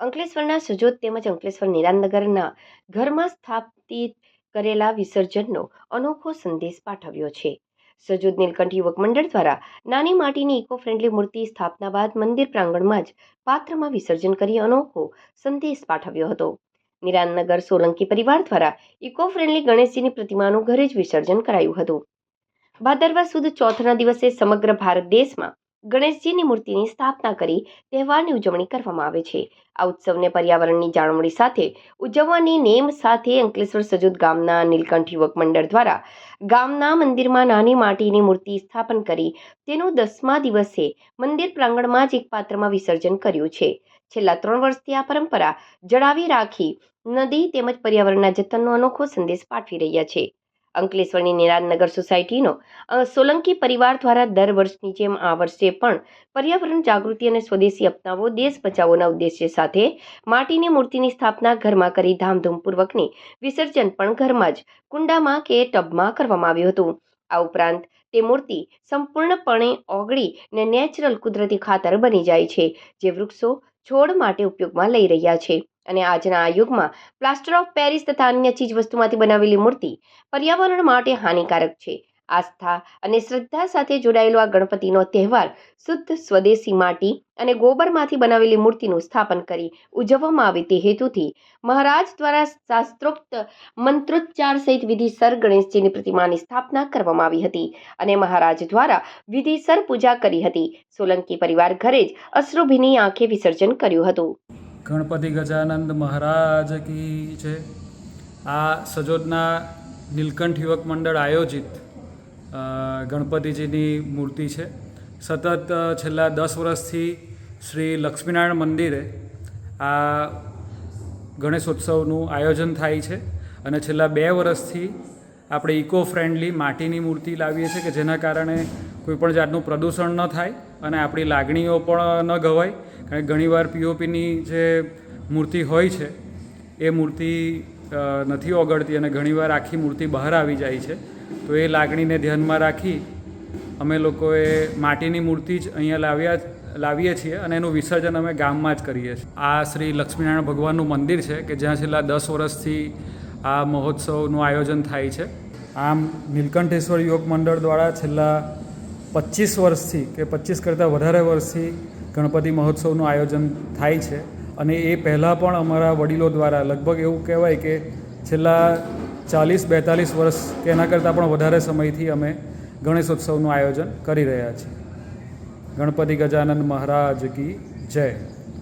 અંકલેશ્વરના સજોદ તેમજ અંકલેશ્વર નિરાનગરના ઘરમાં સ્થાપિત કરેલા વિસર્જનનો અનોખો સંદેશ પાઠવ્યો છે. સજોદ નીલકંઠ યુવક મંડળ દ્વારા નાની માટીની ઇકો ફ્રેન્ડલી મૂર્તિ સ્થાપના બાદ મંદિર પ્રાંગણમાં જ પાત્રમાં વિસર્જન કરી અનોખો સંદેશ પાઠવ્યો હતો. નિરાંતનગર સોલંકી પરિવાર દ્વારા ઇકો ફ્રેન્ડલી ગણેશજીની પ્રતિમાનું ઘરે જ વિસર્જન કરાયું હતું. ભાદરવા સુદ ચોથના દિવસે સમગ્ર ભારત દેશમાં ગણેશજીની મૂર્તિની સ્થાપના કરી તહેવારની ઉજવણી કરવામાં આવે છે. આ ઉત્સવને પર્યાવરણની જાળવણી સાથે ઉજવવાની નેમ સાથે અંકલેશ્વર સજોદ ગામના નીલકંઠ યુવક મંડળ દ્વારા ગામના મંદિરમાં નાની માટીની મૂર્તિ સ્થાપન કરી તેનું દસમા દિવસે મંદિર પ્રાંગણમાં જ એક પાત્રમાં વિસર્જન કર્યું છે. છેલ્લા ત્રણ વર્ષથી આ પરંપરા જળાવી રાખી નદી તેમજ પર્યાવરણના જતનનો અનોખો સંદેશ પાઠવી રહ્યા છે. અંકલેશ્વરની નિરાનનગર સોસાયટીનો. સોલંકી પરિવાર દ્વારા દર વર્ષની જેમ આ વર્ષે પણ પર્યાવરણ જાગૃતિ અને સ્વદેશી અપનાવો, દેશ બચાવોના ઉદ્દેશ્ય સાથે માટીની મૂર્તિની સ્થાપના ઘરમાં કરી ધામધૂમપૂર્વકની વિસર્જન પણ ઘરમાં જ કુંડામાં કે ટબમાં કરવામાં આવ્યું હતું. આ ઉપરાંત તે મૂર્તિ સંપૂર્ણપણે ઓગળી ને નેચરલ કુદરતી ખાતર બની જાય છે, જે વૃક્ષો છોડ માટે ઉપયોગમાં લઈ રહ્યા છે. અને આજના આ યુગમાં પ્લાસ્ટર ઓફ પેરિસ તથા અન્ય ચીજવસ્તુમાંથી બનાવેલી મૂર્તિ પર્યાવરણ માટે હાનિકારક છે. આસ્થા અને શ્રદ્ધા સાથે જોડાયેલો આ ગણપતિનો તહેવાર શુદ્ધ સ્વદેશી માટી અને ગોબરમાંથી બનાવેલી મૂર્તિનું સ્થાપન કરી ઉજવવામાં આવે તે હેતુથી મહારાજ દ્વારા શાસ્ત્રોક્ત મંત્રોચ્ચાર સહિત વિધિસર ગણેશજીની પ્રતિમાની સ્થાપના કરવામાં આવી હતી અને મહારાજ દ્વારા વિધિસર પૂજા કરી હતી. સોલંકી પરિવાર ઘરે જ અશ્રુભીની આંખે વિસર્જન કર્યું હતું. ગણપતિ ગજાનંદ મહારાજ કી છે. આ સજોદના નીલકંઠ યુવક મંડળ આયોજિત ગણપતિજીની મૂર્તિ છે. સતત છેલ્લા દસ વર્ષથી શ્રી લક્ષ્મીનારાયણ મંદિરે આ ગણેશોત્સવનું આયોજન થાય છે અને છેલ્લા બે વર્ષથી આપણે ઇકો ફ્રેન્ડલી માટીની મૂર્તિ લાવીએ છીએ કે જેના કારણે કોઈપણ જાતનું પ્રદૂષણ ન થાય અને આપણી લાગણીઓ પણ ન ગવાય. કારણ કે ઘણીવાર પીઓપીની જે મૂર્તિ હોય છે, એ મૂર્તિ નથી ઓગળતી અને ઘણીવાર આખી મૂર્તિ બહાર આવી જાય છે. તો એ લાગણીને ધ્યાનમાં રાખી અમે લોકોએ માટીની મૂર્તિ જ અહીંયા લાવ્યા લાવીએ છીએ અને એનું વિસર્જન અમે ગામમાં જ કરીએ છીએ. આ શ્રી લક્ષ્મીનારાયણ ભગવાનનું મંદિર છે કે જ્યાં છેલ્લા દસ વર્ષથી આ મહોત્સવનું આયોજન થાય છે. આમ નીલકંઠેશ્વર યોગ મંડળ દ્વારા છેલ્લા પચીસ વર્ષથી કે પચીસ કરતાં વધારે વર્ષથી ગણપતિ મહોત્સવનું આયોજન થાય છે. અને એ પહેલાં પણ અમારા વડીલો દ્વારા લગભગ એવું કહેવાય કે છેલ્લા ચાલીસ, બેતાલીસ વર્ષ કે એના કરતાં પણ વધારે સમયથી અમે ગણેશોત્સવનું આયોજન કરી રહ્યા છીએ. ગણપતિ ગજાનંદ મહારાજ કી જય.